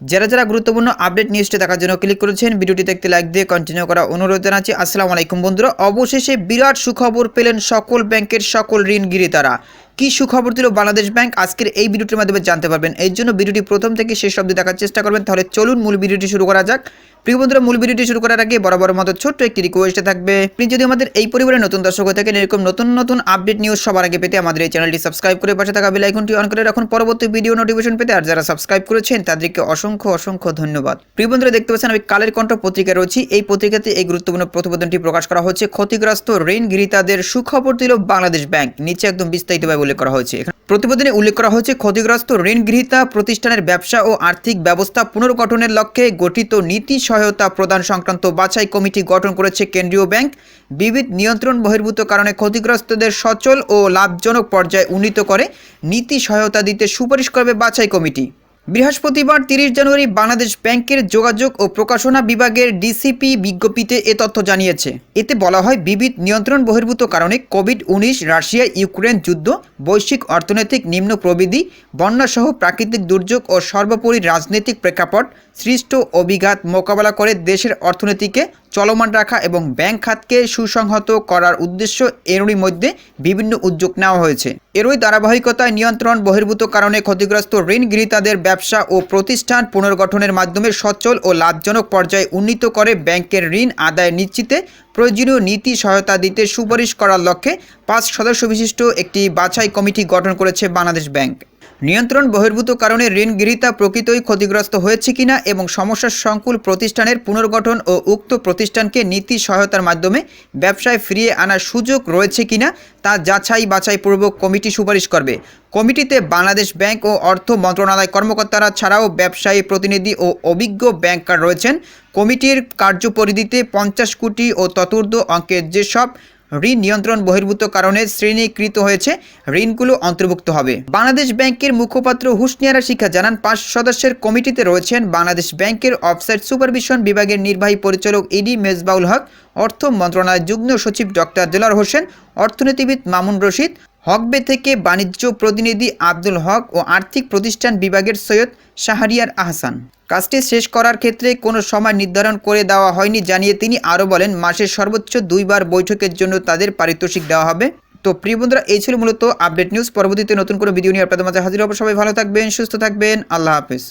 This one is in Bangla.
যারা যারা গুরুত্বপূর্ণ আপডেট নিউজটি দেখার জন্য ক্লিক করেছেন, ভিডিওটি দেখতে লাইক দিয়ে কন্টিনিউ করা অনুরোধ জানাচ্ছি। আসসালামু আলাইকুম বন্ধুরা, অবশেষে বিরাট সুখবর পেলেন সকল ব্যাংকের সকল ঋণগিরি তারা কি সুখবর দিল বাংলাদেশ ব্যাংক? আজকের এই ভিডিওটির মাধ্যমে জানতে পারবেন। এর জন্য ভিডিওটি প্রথম থেকে শেষ অব্দি দেখার চেষ্টা করবেন। তাহলে চলুন মূল ভিডিওটি শুরু করা যাক। প্রিয় বন্ধুরা, মূল ভিডিওটি শুরু করার আগে বরাবর মতো ছোট্ট একটি রিকোয়েস্ট থাকবে। আপনি যদি আমাদের এই পরিবারের নতুন দর্শক হয়ে থাকেন, এরকম নতুন নতুন আপডেট নিউজ সবার আগে পেতে আমাদের এই চ্যানেলটি সাবস্ক্রাইব করে পাশে থাকা বেল আইকনটি অন করে রাখুন। পরবর্তী ভিডিও নোটিফিকেশন পেতে আর যারা সাবস্ক্রাইব করেছেন, তাদেরকে অসংখ্য অসংখ্য ধন্যবাদ। প্রিয় বন্ধুরা, দেখতে পাচ্ছেন আমি কালের কণ্ঠ পত্রিকায় রয়েছি। এই পত্রিকাতে এই গুরুত্বপূর্ণ প্রতিবেদনটি প্রকাশ করা হচ্ছে। ক্ষতিগ্রস্ত ঋণ গৃহীতাদের সুখবর দিল বাংলাদেশ ব্যাংক। নিচে একদম বিস্তারিতভাবে উল্লেখ করা হয়েছে। প্রতিবেদনে উল্লেখ করা হয়েছে, ক্ষতিগ্রস্ত ঋণ গৃহীতা প্রতিষ্ঠানের ব্যবসা ও আর্থিক ব্যবস্থা পুনর্গঠনের লক্ষ্যে গঠিত নীতি সহায়তা প্রদান সংক্রান্ত বাছাই কমিটি গঠন করেছে কেন্দ্রীয় ব্যাংক। বিবিধ নিয়ন্ত্রণ বহির্ভূত কারণে ক্ষতিগ্রস্তদের সচল ও লাভজনক পর্যায়ে উন্নীত করে নীতি সহায়তা দিতে সুপারিশ করবে বাছাই কমিটি। বৃহস্পতিবার তিরিশ জানুয়ারি বাংলাদেশ ব্যাংকের যোগাযোগ ও প্রকাশনা বিভাগের ডিসিপি বিজ্ঞপ্তিতে এ তথ্য জানিয়েছে। এতে বলা হয়, বিবিধ নিয়ন্ত্রণ বহির্ভূত কারণে কোভিড উনিশ রাশিয়া, ইউক্রেন যুদ্ধ, বৈশ্বিক অর্থনৈতিক নিম্ন প্রবৃদ্ধি, বন্যাসহ প্রাকৃতিক দুর্যোগ ও সর্বোপরি রাজনৈতিক প্রেক্ষাপট সৃষ্ট অভিঘাত মোকাবেলা করে দেশের অর্থনীতিকে চলমান রাখা এবং ব্যাংক খাতকে সুসংহত করার উদ্দেশ্য এরই মধ্যে বিভিন্ন উদ্যোগ নেওয়া হয়েছে। এরই ধারাবাহিকতায় নিয়ন্ত্রণ বহির্ভূত কারণে ক্ষতিগ্রস্ত ঋণ গৃহীতাদের ব্যবসা ও প্রতিষ্ঠান পুনর্গঠনের মাধ্যমে সচল ও লাভজনক পর্যায়ে উন্নীত করে ব্যাংকের ঋণ আদায় নিশ্চিতে প্রয়োজনীয় নীতি সহায়তা দিতে সুপারিশ করার লক্ষ্যে পাঁচ সদস্য বিশিষ্ট একটি বাছাই কমিটি গঠন করেছে বাংলাদেশ ব্যাংক। নিয়ন্ত্রণ বহির্ভূত কারণে ঋণ গৃহীতা প্রকৃতই ক্ষতিগ্রস্ত হয়েছে কিনা এবং সমস্যা সংকুল প্রতিষ্ঠানের পুনর্গঠন ও উক্ত প্রতিষ্ঠানকে নীতি সহায়তার মাধ্যমে ব্যবসায় ফিরিয়ে আনার সুযোগ রয়েছে কিনা তা যাচাই বাছাইপূর্বক কমিটি সুপারিশ করবে। কমিটিতে বাংলাদেশ ব্যাংক ও অর্থ মন্ত্রণালয় কর্মকর্তারা ছাড়াও ব্যবসায়ী প্রতিনিধি ও অভিজ্ঞ ব্যাংকার রয়েছেন। কমিটির কার্যপরিধিতে পঞ্চাশ কোটি ও ততুর্ধ অঙ্কের যেসব ঋণ নিয়ন্ত্রণ বহির্ভূত কারণে শ্রেণীকৃত হয়েছে। ঋণগুলো অন্তর্ভুক্ত হবে। বাংলাদেশ ব্যাংকের মুখপাত্র হুসনিয়ারা শিক্ষা জানান, পাঁচ সদস্যের কমিটিতে রয়েছেন বাংলাদেশ ব্যাংকের অফসাইট সুপারভিশন বিভাগের নির্বাহী পরিচালক ইডি মেজবাউল হক। অর্থ মন্ত্রণালয়ের যুগ্ম সচিব ডক্টর দেলার হোসেন, অর্থনীতিবিদ মামুন রশিদ, হকবে থেকে বাণিজ্য প্রতিনিধি আব্দুল হক ও আর্থিক প্রতিষ্ঠান বিভাগের সৈয়দ শাহরিয়ার আহসান। কাজটি শেষ করার ক্ষেত্রে কোনো সময় নির্ধারণ করে দেওয়া হয়নি জানিয়ে তিনি আরও বলেন, মাসের সর্বোচ্চ দুইবার বৈঠকের জন্য তাদের পারিতোষিক দেওয়া হবে। তো প্রিয় বন্ধুরা, এই ছিল মূলত আপডেট নিউজ। পরবর্তীতে নতুন কোনো ভিডিও নিয়ে আপনাদের মাঝে হাজির হব। সবাই ভালো থাকবেন, সুস্থ থাকবেন। আল্লাহ হাফেজ।